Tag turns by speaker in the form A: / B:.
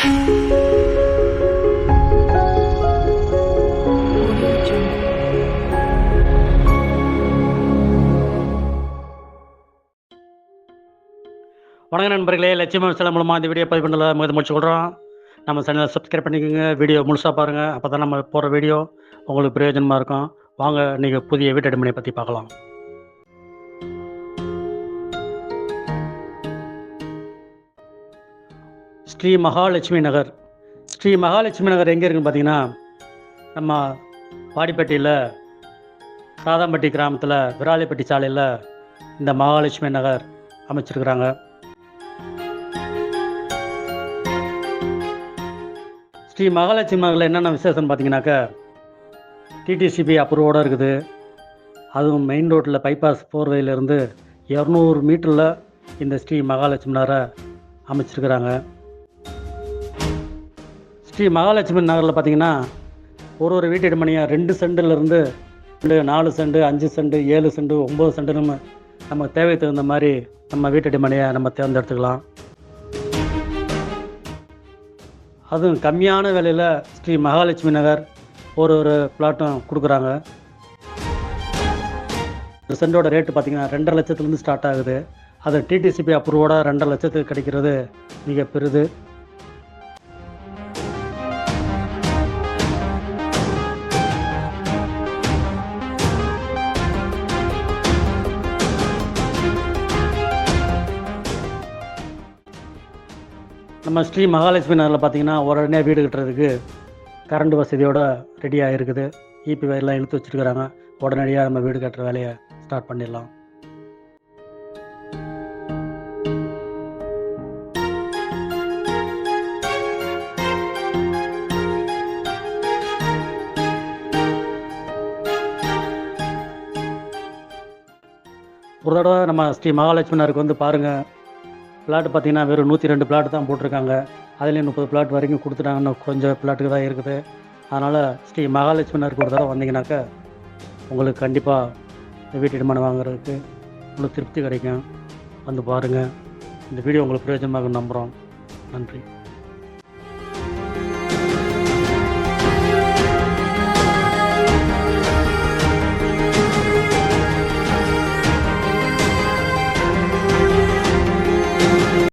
A: வணக்கம் நண்பர்களே லட்சுமி சில மூலமாக இந்த வீடியோ பதிவு பண்ணல முதல் முடிச்சு கொள்கிறோம் நம்ம சேனலை சப்ஸ்கிரைப் பண்ணிக்கோங்க வீடியோ முழுசாக பாருங்கள் அப்போ தான் நம்ம போகிற வீடியோ உங்களுக்கு பிரயோஜனமாக இருக்கும். வாங்க நீங்கள் புதிய வீட்டு அடிமனை பற்றி பார்க்கலாம். ஸ்ரீ மகாலட்சுமி நகர். ஸ்ரீ மகாலட்சுமி நகர் எங்கே இருக்குன்னு பார்த்தீங்கன்னா நம்ம வாடிப்பட்டியில் சாதாம்பட்டி கிராமத்தில் விராலிப்பட்டி சாலையில் இந்த மகாலட்சுமி நகர் அமைச்சிருக்கிறாங்க. ஸ்ரீ மகாலட்சுமி நகரில் என்னென்ன விசேஷம்னு பார்த்தீங்கன்னாக்கா டிடிசிபி அப்ரூவோடு இருக்குது. அதுவும் மெயின் ரோட்டில் பைபாஸ் ஃபோர் இரநூறு மீட்டரில் இந்த ஸ்ரீ மகாலட்சுமி நகரை அமைச்சிருக்கிறாங்க. ஸ்ரீ மகாலட்சுமி நகரில் பார்த்தீங்கன்னா ஒரு ஒரு வீட்டு மணியாக ரெண்டு சென்டுலேருந்து ரெண்டு நாலு செண்டு அஞ்சு செண்டு ஏழு செண்டு ஒம்பது சென்ட் நம்ம நம்ம தகுந்த மாதிரி நம்ம வீட்டு மனையை நம்ம தேர்ந்தெடுத்துக்கலாம். அதுவும் கம்மியான விலையில் ஸ்ரீ மகாலட்சுமி நகர் ஒரு ஒரு பிளாட்டும் கொடுக்குறாங்க. ஒரு சென்டோட ரேட்டு பார்த்தீங்கன்னா ரெண்டரை லட்சத்துலேருந்து ஸ்டார்ட் ஆகுது. அது டிடிசிபி அப்ரூவோட ரெண்டரை லட்சத்துக்கு கிடைக்கிறது மிக பெரிது. நம்ம ஸ்ரீ மகாலட்சுமி நகரில் பார்த்தீங்கன்னா உடனே வீடு கட்டுறதுக்கு கரண்ட் வசதியோடு ரெடியாக இருக்குது இபி வயர்லாம் இழுத்து வச்சுருக்கிறாங்க. உடனடியாக நம்ம வீடு கட்டுற வேலையை ஸ்டார்ட் பண்ணிடலாம். ஒரு தடவை நம்ம ஸ்ரீ மகாலட்சுமி நகருக்கு வந்து பாருங்கள் பிளாட் பார்த்திங்கன்னா வெறும் நூற்றி ரெண்டு பிளாட் தான் போட்டிருக்காங்க. அதுலேயும் முப்பது பிளாட் வரைக்கும் கொடுத்துட்டாங்க இன்னும் கொஞ்சம் பிளாட்டுக்கு தான் இருக்குது. அதனால் ஸ்ரீ மகாலட்சுமி நகருக்கு ஒரு தடவை வந்தீங்கன்னாக்கா உங்களுக்கு கண்டிப்பாக வீட்டு இடமான வாங்குறதுக்கு உங்களுக்கு திருப்தி கிடைக்கும். வந்து பாருங்கள் இந்த வீடியோ உங்களுக்கு பிரயோஜனமாக நம்புகிறோம் நன்றி.